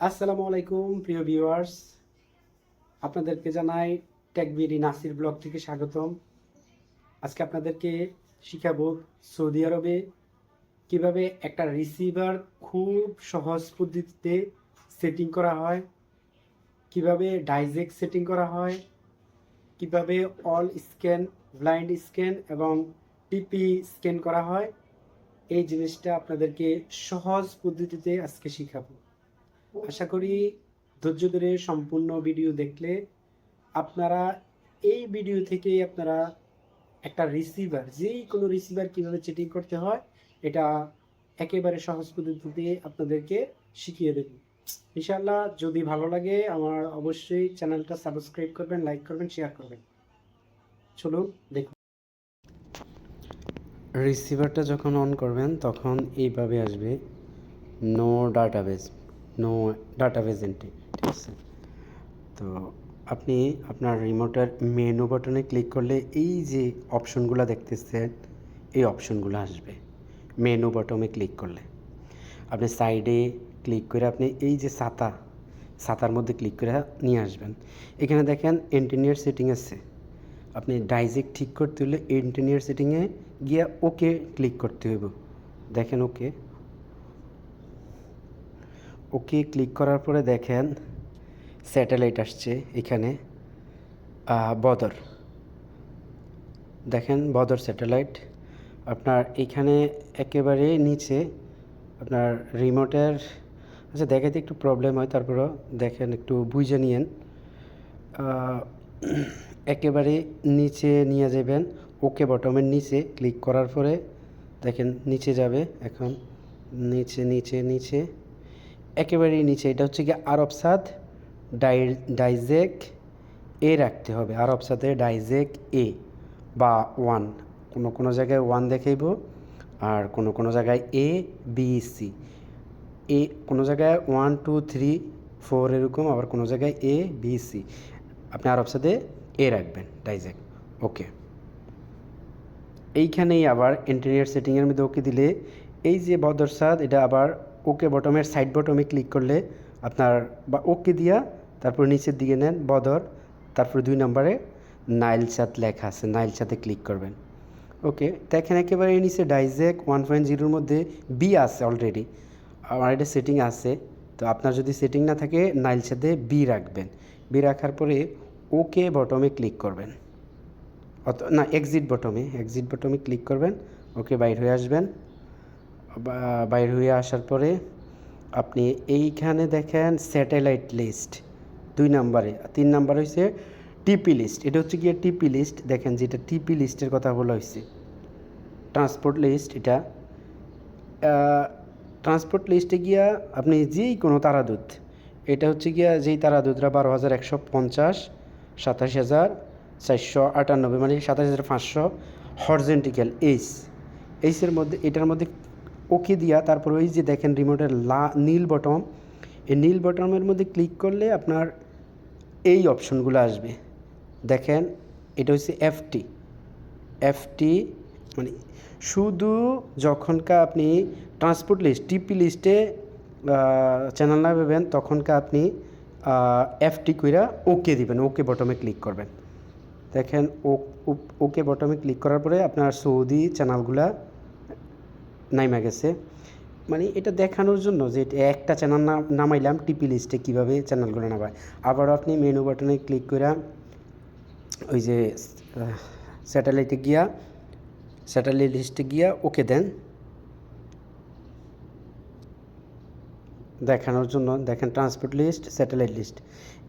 আসসালামু আলাইকুম, প্রিয় ভিউয়ার্স। আপনাদেরকে জানাই টেকবিডি নাসির ব্লগ থেকে স্বাগতম। আজকে আপনাদেরকে শিখাবো সৌদি আরবে কীভাবে একটা রিসিভার খুব সহজ পদ্ধতিতে সেটিং করা হয়, কীভাবে ডাইজেক সেটিং করা হয়, কীভাবে অল স্ক্যান, ব্লাইন্ড স্ক্যান এবং টিপি স্ক্যান করা হয়। এই জিনিসটা আপনাদেরকে সহজ পদ্ধতিতে আজকে শিখাবো। আশা করি ধৈর্য ধরে সম্পূর্ণ ভিডিও দেখলে আপনারা এই ভিডিও থেকেই আপনারা একটা রিসিভার যেই কোনো রিসিভার কীভাবে চেটিং করতে হয়, এটা একেবারে সহজ পদ্ধতিতে আপনাদেরকে শিখিয়ে দেব। ইনশাল্লাহ যদি ভালো লাগে, আমার অবশ্যই চ্যানেলটা সাবস্ক্রাইব করবেন লাইক করবেন শেয়ার করবেন। চলুন, দেখুন। রিসিভারটা যখন অন করবেন, তখন এইভাবে আসবে no database no database entry. ঠিক আছে? তো আপনি আপনার রিমোটের মেনু বাটনে ক্লিক করলে এই যে অপশনগুলো দেখতেছেন, এই অপশনগুলো আসবে। মেনু বাটনে ক্লিক করলে। আপনি সাইডে ক্লিক করে আপনি এই যে ছাতা, ছাতার মধ্যে ক্লিক করে নিয়ে আসবেন। এখানে দেখেন এন্টিনিয়ার সেটিং আছে। আপনি ডাইজেক্ট ঠিক করতে হলে এন্টিনিয়ার সেটিংয়ে গিয়ে ওকে ক্লিক করতে হইব। দেখেন ওকে। ওকে ক্লিক করার পরে দেখেন স্যাটেলাইট আসছে এখানে বদর। দেখেন বদর স্যাটেলাইট আপনার এখানে একেবারে নিচে আপনার রিমোটের আচ্ছা দেখাতে একটু প্রবলেম হয়, তারপরেও দেখেন একটু বুঝে নিয়েন। একেবারে নিচে নিয়ে যাবেন ওকে বটমের নিচে ক্লিক করার পরে দেখেন নিচে যাবে, এখন নিচে নিচে নিচে। একেবারেই নিচে, এটা হচ্ছে গিয়ে আরব সাদ, ডাই, ডাইজেক এ রাখতে হবে, আরব সাথে ডাইজেক এ বা ওয়ান, কোনো কোনো জায়গায় ওয়ান দেখাইব আর কোনো কোনো জায়গায় এ, বি, সি। এ কোনো জায়গায় ওয়ান, টু, থ্রি, ফোর এরকম, আবার কোনো জায়গায় এ, বি, সি। আপনি আরব সাথে এ রাখবেন, ডাইজেক। ওকে। এইখানেই আবার ইন্টেরিয়ার সেটিংয়ের মধ্যে ওকে দিলে, এই যে বদরসাদ এটা আবার ওকে বটমের সাইড বটমে ক্লিক করলে আপনার বা ওকে দিয়া তারপর নিচের দিকে নেন বদর, তারপর দুই নম্বরে নাইলসাত লেখা আছে নাইলসাতে ক্লিক করবেন। ওকে দেখেন একেবারে নিচে ডাইজেক ওয়ান পয়েন্ট জিরোর মধ্যে বি আছে অলরেডি আমার এটা সেটিং আছে, তো আপনার যদি সেটিং না থাকে নাইলসাতে বি রাখবেন। বি রাখার পরে ওকে বটমে ক্লিক করবেন। অত, না এক্সিট বটমে এক্সিট বটমে ক্লিক করবেন, ওকে বাইর হয়ে আসবেন। বাইর হয়ে আসার পরে আপনি এইখানে দেখেন স্যাটেলাইট লিস্ট দুই নাম্বারে। তিন নাম্বার হয়েছে টিপি লিস্ট এটা হচ্ছে গিয়ে টিপি লিস্ট দেখেন যেটা টিপি লিস্টের কথা বলা হয়েছে ট্রান্সপোর্ট লিস্ট এটা। ট্রান্সপোর্ট লিস্টে গিয়া আপনি যেই কোনো তারাদুত, এটা হচ্ছে গিয়া যেই তারাদুতরা বারো হাজার একশো পঞ্চাশ, সাতাশ হাজার চারশো আটানব্বই মানে সাতাশ হাজার পাঁচশো হরজেন্টিক্যাল এইস এইসের মধ্যে, এটার মধ্যে ওকে দিয়া তারপর ওই যে দেখেন রিমোটের লা, নীল বটম এই নীল বটমের মধ্যে ক্লিক করলে আপনার এই অপশনগুলো আসবে। দেখেন, এটা হচ্ছে এফটি এফটি মানে শুধু যখনকা আপনি ট্রান্সপোর্ট লিস্ট টিপি লিস্টে চ্যানেল না পাবেন তখনকার আপনি এফটি কইরা ওকে দিবেন ওকে বটমে ক্লিক করবেন। দেখেন ওকে বটমে ক্লিক করার পরে আপনার সৌদি চ্যানেলগুলা নাইমা গেছে। মানে এটা দেখানোর জন্য যে একটা চ্যানেল নামাইলাম টিপি লিস্টে কীভাবে চ্যানেলগুলো নামায়। আবার আপনি মেনু বাটনে ক্লিক করে ওই যে স্যাটেলাইটে গিয়া স্যাটেলাইট লিস্টে গিয়া ওকে দেন। দেখানোর জন্য দেখেন ট্রান্সপোর্ট লিস্ট স্যাটেলাইট লিস্ট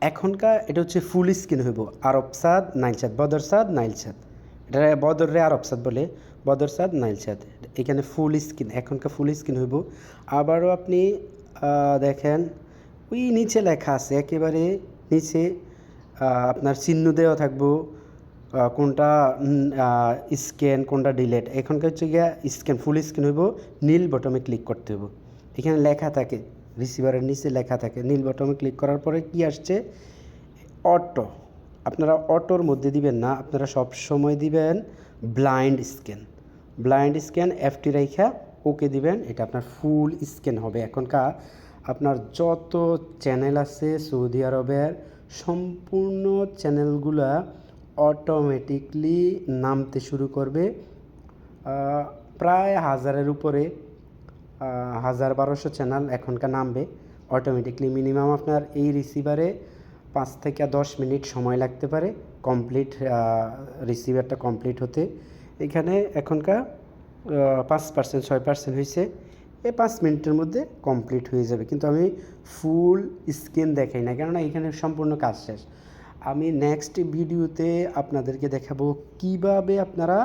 এখনকার এটা হচ্ছে ফুল স্ক্রিন হইব। আরব সাদ, নাইল সাদ, বদর সাদ, নাইল সাদ। এটা বদর রে আরব সাদ বলে। বদর সাদ নাইলসাদ এখানে ফুল স্ক্রিন এখনকার ফুল স্ক্রিন হইব। আবারও আপনি দেখেন, ওই নিচে লেখা আছে, একেবারে নিচে আপনার চিহ্ন দেওয়া থাকব কোনটা স্ক্যান কোনটা ডিলেট এখনকার হচ্ছে গিয়া স্ক্যান ফুল স্ক্রিন হইব, নীল বটমে ক্লিক করতে হইব। এখানে লেখা থাকে রিসিভারের নিচে লেখা থাকে, নীল বটমে ক্লিক করার পরে কি আসছে? অটো। আপনারা অটোর মধ্যে দিবেন না, আপনারা সব সময় দিবেন ব্লাইন্ড স্ক্যান ব্লাইন্ড স্ক্যান এফটি রাইখা ওকে দিবেন। এটা আপনার ফুল স্ক্যান হবে। এখনকার আপনার যত চ্যানেল আছে সৌদি আরবের, সম্পূর্ণ চ্যানেলগুলা অটোমেটিকলি নামতে শুরু করবে। প্রায় হাজারের উপরে হাজার বারোশো চ্যানেল এখনকার নামবে। অটোমেটিকলি মিনিমাম আপনার এই রিসিভারে পাঁচ থেকে দশ মিনিট সময় লাগতে পারে। কমপ্লিট রিসিভারটা কমপ্লিট হতে। এখানে এখনকার পাঁচ পার্সেন্ট ছয় পার্সেন্ট হয়েছে এই পাঁচ মিনিটের মধ্যে কমপ্লিট হয়ে যাবে। কিন্তু আমি ফুল স্ক্রিন দেখাই না কেননা এখানে সম্পূর্ণ কাজ শেষ। আমি নেক্সট ভিডিওতে আপনাদেরকে দেখাবো কীভাবে আপনারা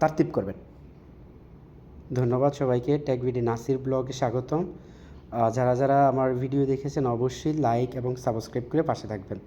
তারতিব করবেন। ধন্যবাদ সবাইকে। ট্যাগ ভিডি নাসির ব্লগে স্বাগতম। যারা যারা আমার ভিডিও দেখেছেন, অবশ্যই লাইক এবং সাবস্ক্রাইব করে পাশে থাকবেন।